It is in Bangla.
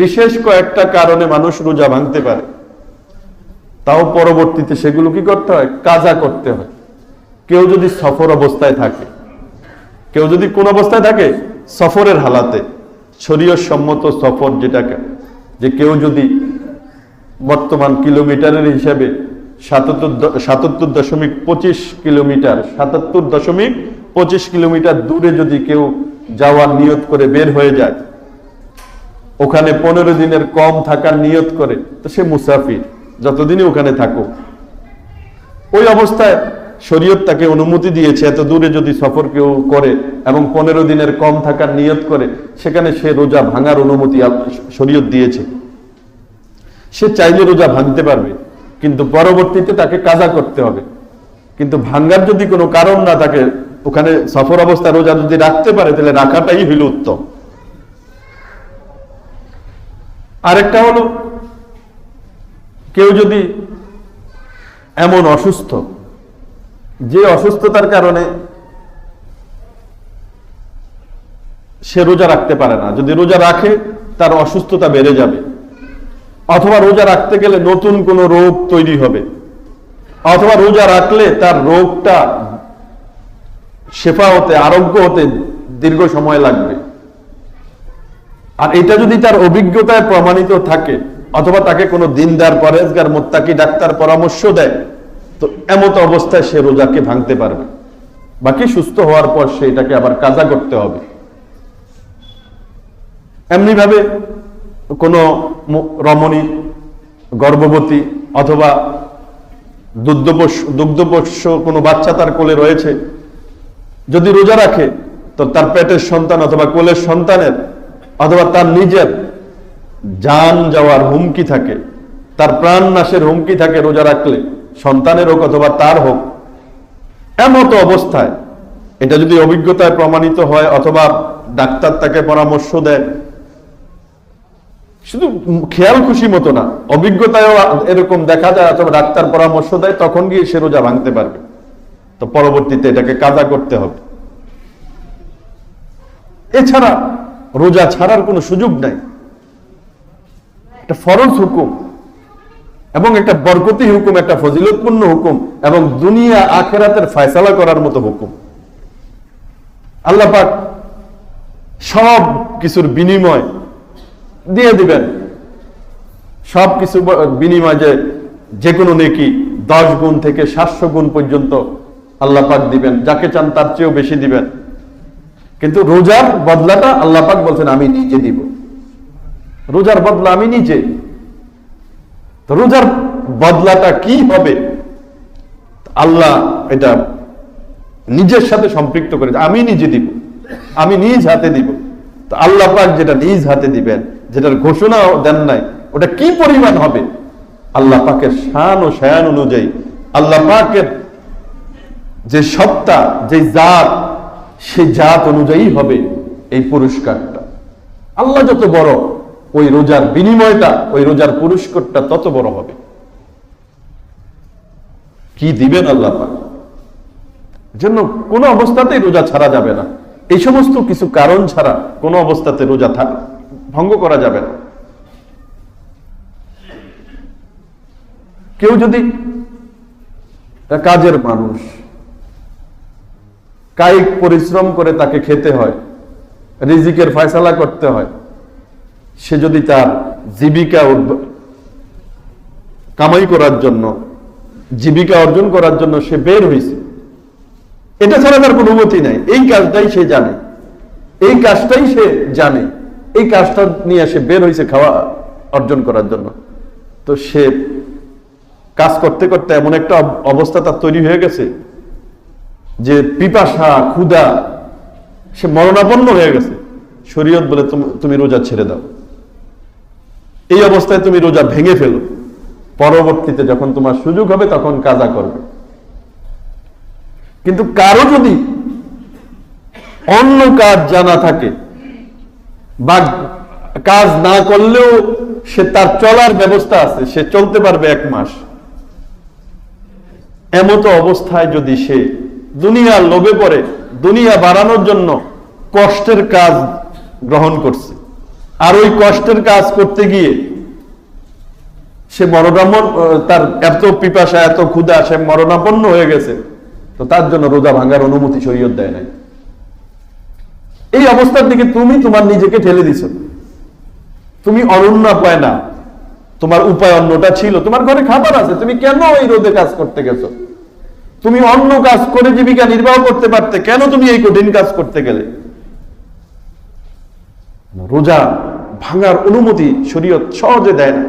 বিশেষ কয়েকটা কারণে মানুষ রোজা ভাঙতে পারে। তাও পরবর্তীতে সেগুলো কি করতে হয়? কাজা করতে হয়। কেউ যদি সফর অবস্থায় থাকে, কেউ যদি কোন অবস্থায় থাকে সফরের হালাতে শরীয় সম্মত সফর যেটাকে, যে কেউ যদি বর্তমান কিলোমিটারের হিসাবে সাতাত্তর দশমিক পঁচিশ কিলোমিটার, সাতাত্তর দশমিক পঁচিশ কিলোমিটার দূরে যদি কেউ যাওয়ার নিয়ত করে বের হয়ে যায় ওখানে পনেরো দিনের কম থাকার নিয়ত করে, তো সে মুসাফির, যতদিনই ওখানে থাকুক। ওই অবস্থায় শরীয়ত তাকে অনুমতি দিয়েছে, এত দূরে যদি সফর কেউ করে এবং পনেরো দিনের কম থাকার নিয়ত করে, সেখানে সে রোজা ভাঙার অনুমতি শরীয়ত দিয়েছে। সে চাইলে রোজা ভাঙতে পারবে, কিন্তু পরবর্তীতে তাকে কাজা করতে হবে। কিন্তু ভাঙ্গার যদি কোনো কারণ না থাকে, ওখানে সফর অবস্থা রোজা যদি রাখতে পারে, তাহলে রাখাটাই হইল উত্তম। আরেকটা হলো, কেউ যদি এমন অসুস্থ, যে অসুস্থতার কারণে সে রোজা রাখতে পারে না, যদি রোজা রাখে, তার অসুস্থতা বেড়ে যাবে। অথবা রোজা রাখতে গেলে নতুন কোনো রোগ তৈরি হবে। অথবা রোজা রাখলে তার রোগটা শেফা হতে, আরোগ্য হতে দীর্ঘ সময় লাগবে। আর এটা যদি তার অভিজ্ঞতায় প্রমাণিত থাকে, অথবা তাকে কোনো দিনদার পরেজগার মোত্তাকি ডাক্তার পরামর্শ দেয়, তো এমত অবস্থায় সে রোজাকে ভাঙতে পারবে। বাকি সুস্থ হওয়ার পর সে এটাকে আবার কাজা করতে হবে। এমনি ভাবে কোনো রমণী, গর্ভবতী অথবা দুগ্ধপোষ দুগ্ধপোষ্য কোনো বাচ্চা তার কোলে রয়েছে, যদি রোজা রাখে, তো তার পেটের সন্তান অথবা কোলের সন্তানের অথবা তার নিজের জান যাওয়ার হুমকি থাকে, তার প্রাণ নাশের হুমকি থাকে রোজা রাখলে, সন্তানের হোক অথবা তার হোক, এমতো অবস্থায় এটা যদি অভিজ্ঞতায় প্রমাণিত হয় অথবা ডাক্তার তাকে পরামর্শ দেয়, শুধু খেয়াল খুশি মতো না, অভিজ্ঞতায়ও এরকম দেখা যায় অথবা ডাক্তার পরামর্শ দেয়, তখন গিয়ে সে রোজা ভাঙতে পারবে। তো পরবর্তীতে এটাকে কাজা করতে হবে। এছাড়া রোজা ছাড়ার কোনো সুযোগ নাই। একটা ফরজ হুকুম এবং একটা বরকতি হুকুম, একটা ফজিলতপূর্ণ হুকুম এবং দুনিয়া আখেরাতের ফয়সালা করার মতো হুকুম। আল্লাহ পাক সব কিছুর বিনিময় দিয়ে দিবেন। সব কিছু বিনিময় যে যে কোনো নেকি দশ গুণ থেকে সাতশো গুণ পর্যন্ত আল্লাহ পাক দিবেন। যাকে চান তার চেয়েও বেশি দিবেন। কিন্তু রোজার বদলাটা আল্লাহ পাক বলছেন, আমি নিজে দিব। রোজার বদলা আমি নিজে। রোজার বদলাটা কি হবে? আল্লাহ এটা নিজের সাথে সম্পৃক্ত করে আমি নিজে দিব। আমি নিজ হাতে দিব। তো আল্লাহ পাক যেটা নিজ হাতে দিবেন, যেটার ঘোষণা দেন নাই, ওটা কি পরিমাণ হবে? আল্লাহ পাকের শান ও শায়ান অনুযায়ী আল্লাহ পাকের যে সত্তা, যে জাত সে জাত অনুযায়ী হবে এই পুরস্কারটা। আল্লাহ যত বড়, ওই রোজার বিনিময়টা, ওই রোজার পুরস্কারটা তত বড় হবে। কি দিবেন আল্লাহ জন্য কোনো অবস্থাতেই রোজা ছাড়া যাবে না। এই সমস্ত কিছু কারণ ছাড়া কোনো অবস্থাতে রোজা থা- ভঙ্গ করা যাবে না। কেউ যদি কাজের মানুষ কায়িক পরিশ্রম করে তাকে খেতে হয়, রিজিকের ফয়সালা করতে হয়। সে যদি তার জীবিকা কামাই করার জন্য, জীবিকা অর্জন করার জন্য সে বের হয়েছে এটা ছাড়া তার কোনো গতি নাই। এই কাজটাই সে জানে। এই কাজটাই সে জানে। এই কাজটা নিয়ে সে বের হয়েছে খাওয়া অর্জন করার জন্য। তো সে কাজ করতে করতে এমন একটা অবস্থা তার তৈরি হয়ে গেছে যে পিপাসা, ক্ষুধা, সে মরণাপন্ন হয়ে গেছে। শরীয়ত বলে তুমি রোজা ছেড়ে দাও। এই অবস্থায় তুমি রোজা ভেঙে ফেলো। পরবর্তীতে যখন তোমার সুযোগ হবে, তখন কাজা করবে। কিন্তু কারও যদি অন্য কাজ জানা থাকে, বা কাজ না করলেও সে তার চলার ব্যবস্থা আছে, সে চলতে পারবে এক মাস। এমতো অবস্থায় যদি সে দুনিয়ার লোভে পড়ে, দুনিয়া বাড়ানোর জন্য কষ্টের কাজ গ্রহণ করছে। আর ওই কষ্টের কাজ করতে গিয়ে সে মরণাপন্ন, তার এত পিপাসা, এত ক্ষুধা, সে মরণাপন্ন হয়ে গেছে। তো তার জন্য রোজা ভাঙার অনুমতি শরীয়ত দেয় নাই। এই অবস্থার দিকে তুমি তোমার নিজেকে ঠেলে দিছো। তুমি অরণ্য পায় না। তোমার উপায় অন্যটা ছিল। তোমার ঘরে খাবার আছে। তুমি কেন এই রোদে কাজ করতে গেছো? তুমি অন্য কাজ করে জীবিকা নির্বাহ করতে পারতে, কেন তুমি এই কঠিন কাজ করতে গেলে? রোজা ভাঙার অনুমতি শরীয়ত সহজে দেয় না।